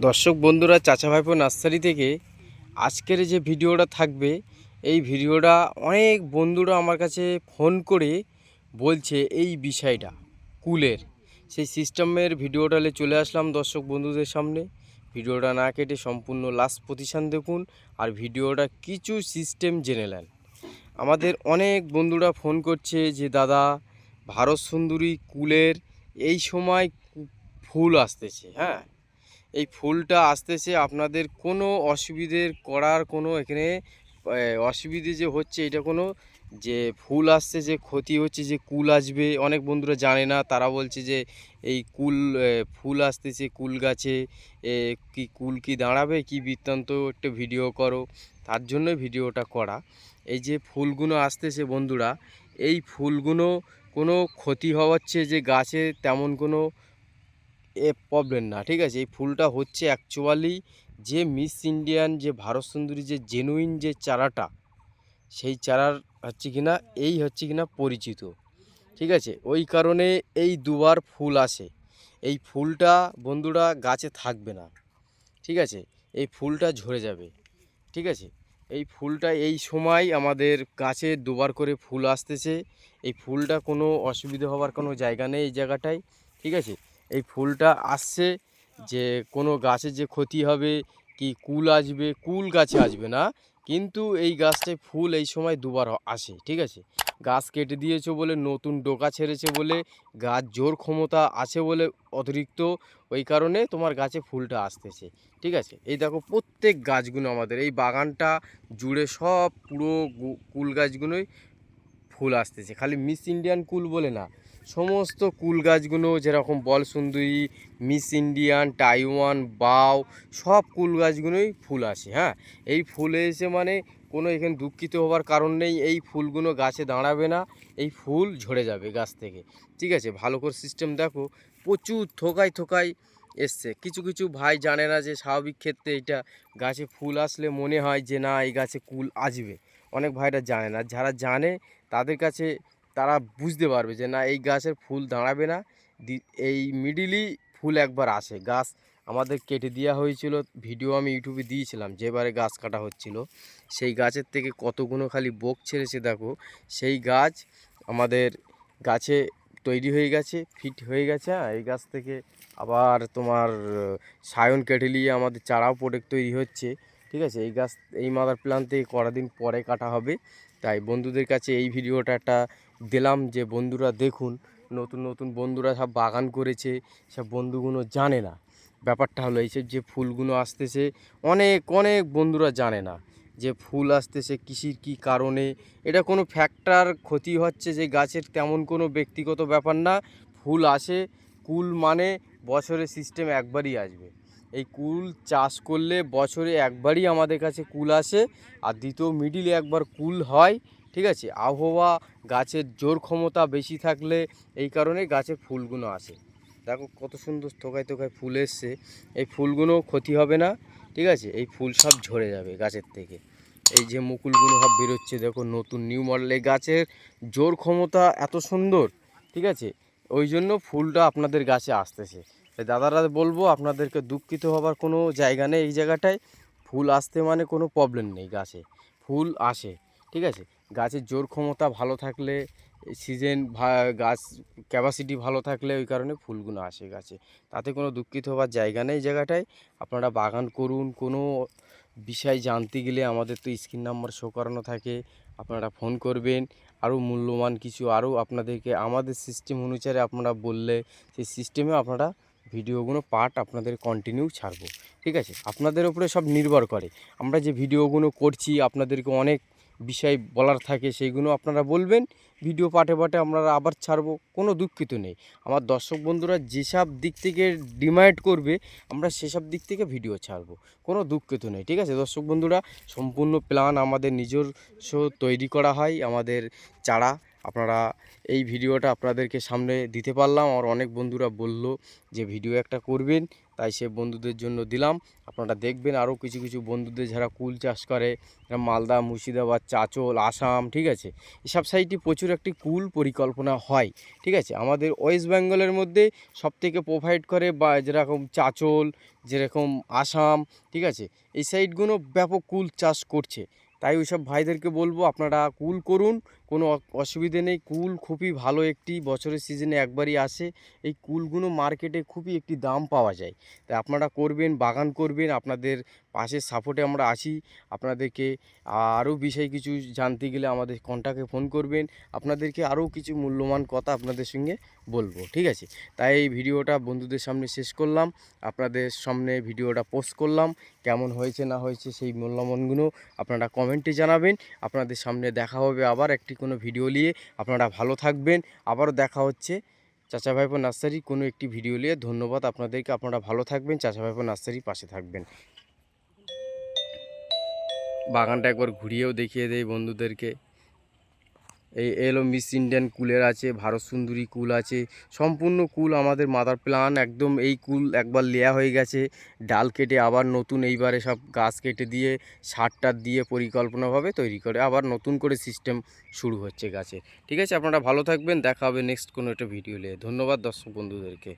দর্শক বন্ধুরা, চাচা ভাইপো নার্সারি থেকে আজকের যে ভিডিওটা থাকবে, এই ভিডিওটা অনেক বন্ধুরা আমার কাছে ফোন করে বলছে এই বিষয়টা, কুলের। সেই সিস্টেমের ভিডিওটা নিয়ে চলে আসলাম দর্শক বন্ধুদের সামনে। ভিডিওটা না কেটে সম্পূর্ণ লাস্ট প্রতিষ্ঠান দেখুন আর ভিডিওটা কিছু সিস্টেম জেনে নেন। আমাদের অনেক বন্ধুরা ফোন করছে যে, দাদা, ভারত সুন্দরী কুলের এই সময় ফুল আসতেছে। হ্যাঁ এই ফুলটা আসতেছে, আপনাদের কোনো অসুবিধের করার কোনো এখানে অসুবিধে যে হচ্ছে, এটা কোনো যে ফুল আসছে, যে ক্ষতি হচ্ছে, যে কুল আসবে, অনেক বন্ধুরা জানে না। তারা বলছে যে এই কুল ফুল আসতেছে, কুল গাছে কি কুল কি দাঁড়াবে, কি বৃত্তান্ত একটা ভিডিও করো। তার জন্য ভিডিওটা করা। এই যে ফুলগুলো আসতেছে বন্ধুরা, এই ফুলগুলো কোনো ক্ষতি হওয়াচ্ছে যে গাছে তেমন কোনো এ প্রবলেম না, ঠিক আছে? এই ফুলটা হচ্ছে অ্যাকচুয়ালি যে মিস ইন্ডিয়ান যে ভারত সুন্দরী, যে জেনুইন যে চারাটা, সেই চারার হচ্ছে কিনা, এই হচ্ছে কিনা পরিচিত, ঠিক আছে? ওই কারণে এই দুবার ফুল আসে। এই ফুলটা বন্ধুরা গাছে থাকবে না, ঠিক আছে? এই ফুলটা ঝরে যাবে, ঠিক আছে? এই ফুলটা এই সময় আমাদের গাছে দুবার করে ফুল আসতেছে। এই ফুলটা কোনো অসুবিধা হওয়ার কোনো জায়গা নেই এই জায়গাটায়, ঠিক আছে? এই ফুলটা আসছে যে কোনো গাছে যে ক্ষতি হবে, কি কুল আসবে, কুল গাছে আসবে না। কিন্তু এই গাছটায় ফুল এই সময় দুবার আসে, ঠিক আছে? গাছ কেটে দিয়েছ বলে, নতুন ডোকা ছেড়েছে বলে, গাছ জোর ক্ষমতা আছে বলে অতিরিক্ত, ওই কারণে তোমার গাছে ফুলটা আসতেছে, ঠিক আছে? এই দেখো প্রত্যেক গাছগুলো আমাদের, এই বাগানটা জুড়ে সব পুরো কুল গাছগুলোই ফুল আসতেছে। খালি মিস ইন্ডিয়ান কুল বলে না সমস্ত কুল গাছগুলো যেরকম বল সুন্দরী মিস ইন্ডিয়ান, টাইওয়ান, বাও, সব কুল গাছগুলোই ফুল আসে হ্যাঁ? এই ফুলে এসে মানে কোনো এখানে দুঃখিত হওয়ার কারণ নেই, এই ফুলগুলো গাছে দাঁড়াবে না, এই ফুল ঝরে যাবে গাছ থেকে, ঠিক আছে? ভালো করে সিস্টেম দেখো, প্রচুর থোকায় থোকায় এসছে। কিছু কিছু ভাই জানে না যে স্বাভাবিক ক্ষেত্রে এটা গাছে ফুল আসলে মনে হয় যে না, এই গাছে কুল আসবে। অনেক ভাইরা জানে না, যারা জানে তাদের কাছে তারা বুঝতে পারবে যে না, এই গাছের ফুল দাঁড়াবে না। এই মিডিলই ফুল একবার আসে। গাছ আমাদের কেটে দেওয়া হয়েছিল। ভিডিও আমি ইউটিউবে দিয়েছিলাম যেবারে গাছ কাটা হচ্ছিল। সেই গাছের থেকে কতগুলো খালি বোক ছেড়েছে দেখো। সেই গাছ আমাদের গাছে তৈরি হয়ে গেছে, ফিট হয়ে গেছে হ্যাঁ? এই গাছ থেকে আবার তোমার সায়ন কেটে নিয়ে আমাদের চারাও প্রোডাক্ট তৈরি হচ্ছে, ঠিক আছে? এই গাছ, এই মাদার প্ল্যান থেকে কটা দিন পরে কাটা হবে। তাই বন্ধুদের কাছে এই ভিডিওটা একটা দিলাম যে বন্ধুরা দেখুন, নতুন নতুন বন্ধুরা সব বাগান করেছে, সব বন্ধুগুলো জানে না। ব্যাপারটা হলো এইসব যে ফুলগুলো আসতেছে, অনেক অনেক বন্ধুরা জানে না যে ফুল আসতেছে কৃষির কী কারণে। এটা কোনো ফ্যাক্টর ক্ষতি হচ্ছে যে গাছের তেমন কোনো ব্যক্তিগত ব্যাপার না। ফুল আসে, কুল মানে বছরে সিস্টেম একবারই আসবে। এই কুল চাষ করলে বছরে একবারই আমাদের কাছে কুল আসে, আর দ্বিতীয় মিডিলে একবার কুল হয় ঠিক আছে? আবহাওয়া, গাছের জোর ক্ষমতা বেশি থাকলে এই কারণে গাছে ফুলগুলো আসে। দেখো কত সুন্দর থোকায় থোকায় ফুল এসছে। এই ফুলগুলো ক্ষতি হবে না, ঠিক আছে? এই ফুল সব ঝরে যাবে গাছের থেকে। এই যে মুকুলগুলো সব বেরোচ্ছে, দেখো নতুন নিউ মডেল এই গাছের জোর ক্ষমতা এত সুন্দর, ঠিক আছে? ওই জন্য ফুলটা আপনাদের গাছে আসতেছে। দাদারা বলব, আপনাদেরকে দুঃখিত হবার কোনো জায়গা নেই এই জায়গাটায়। ফুল আসতে মানে কোনো প্রবলেম নেই গাছে। ফুল আসে, ঠিক আছে? গাছের জোর ক্ষমতা ভালো থাকলে সিজন গাছ ক্যাপাসিটি ভালো থাকলে ওই কারণে ফুলগুলো আসে গাছে। তাতে কোনো দুঃখিত হবার জায়গা নেই জায়গাটায়। আপনারা বাগান করুন, কোনো বিষয় জানতে গেলে আমাদের তো স্ক্রিন নাম্বার শো করানো থাকে, আপনারা ফোন করবেন। আরও মূল্যবান কিছু, আরও আপনাদেরকে, আমাদের সিস্টেম অনুসারে আপনারা বললে, সেই সিস্টেমে আপনারা ভিডিওগুলো পার্ট আপনাদের কন্টিনিউ ছাড়বো। ঠিক আছে? আপনাদের উপরে সব নির্ভর করে। আমরা যে ভিডিওগুলো করছি, আপনাদেরকে অনেক বিষয় বলার থাকে সেইগুলো আপনারা বলবেন। ভিডিও পাটে পাটে আমরা আবার ছাড়বো, কোনো দুঃখিত নেই। আমার দর্শক বন্ধুরা যেসব দিক থেকে ডিমান্ড করবে, আমরা সেসব দিক থেকে ভিডিও ছাড়বো, কোনো দুঃখিত নেই, ঠিক আছে? দর্শক বন্ধুরা, সম্পূর্ণ প্ল্যান আমাদের নিজস্ব তৈরি করা হয়, আমাদের চারা। আপনারা এই ভিডিওটা আপনাদেরকে সামনে দিতে পারলাম। আর অনেক বন্ধুরা বলল যে, ভিডিও একটা করবেন তাই সে বন্ধুদের জন্য দিলাম। আপনারা দেখবেন আরও কিছু কিছু বন্ধুদের যারা কুল চাষ করে মালদা, মুর্শিদাবাদ, চাচল, আসাম, ঠিক আছে? এসব সাইডে প্রচুর একটি কুল পরিকল্পনা হয়, ঠিক আছে? আমাদের ওয়েস্ট বেঙ্গলের মধ্যে সবথেকে প্রোভাইড করে বা যেরকম চাচল, যেরকম আসাম, ঠিক আছে? এই সাইডগুলো ব্যাপক কুল চাষ করছে। তাই ওইসব ভাইদেরকে বলব আপনারা কুল করুন কোনো অসুবিধে নেই। কুল খুবই ভালো একটি বছরের সিজনে একবারই আসে। এই কুলগুলো মার্কেটে খুবই একটি দাম পাওয়া যায়। তাই আপনারা করবেন, বাগান করবেন, আপনাদের পাশের সাপোর্টে আমরা আছি। আপনাদেরকে আরও বিষয় কিছু জানতে গেলে আমাদের কন্ট্যাক্টে ফোন করবেন। আপনাদেরকে আরও কিছু মূল্যবান কথা আপনাদের সঙ্গে বলব, ঠিক আছে? তাই এই ভিডিওটা বন্ধুদের সামনে শেষ করলাম। আপনাদের সামনে ভিডিওটা পোস্ট করলাম। কেমন হয়েছে না হয়েছে সেই মূল্যমানগুলো আপনারা কমেন্টে জানাবেন। আপনাদের সামনে দেখা হবে আবার একটি কোনো ভিডিও নিয়ে। আপনারা ভালো থাকবেন। আবারও দেখা হচ্ছে চাচা ভাইপো নার্সারি কোনো একটি ভিডিও নিয়ে। ধন্যবাদ আপনাদেরকে। আপনারা ভালো থাকবেন। চাচা ভাইপো নার্সারির পাশে থাকবেন। বাগানটা একবার ঘুরিয়েও দেখিয়ে দেয় বন্ধুদেরকে। এই এলো মিস ইন্ডিয়ান কুলের আছে, ভারত সুন্দরী কুল আছে। সম্পূর্ণ কুল আমাদের মাদার প্লান, একদম এই কুল একবার লেয়া হয়ে গেছে। ডাল কেটে আবার নতুন এইবারে সব গাছ কেটে দিয়ে সারটার দিয়ে পরিকল্পনাভাবে তৈরি করে আবার নতুন করে সিস্টেম শুরু হচ্ছে গাছে। ঠিক আছে, আপনারা ভালো থাকবেন, দেখা হবে নেক্সট কোনো একটা ভিডিও নিয়ে। ধন্যবাদ দর্শক বন্ধুদেরকে।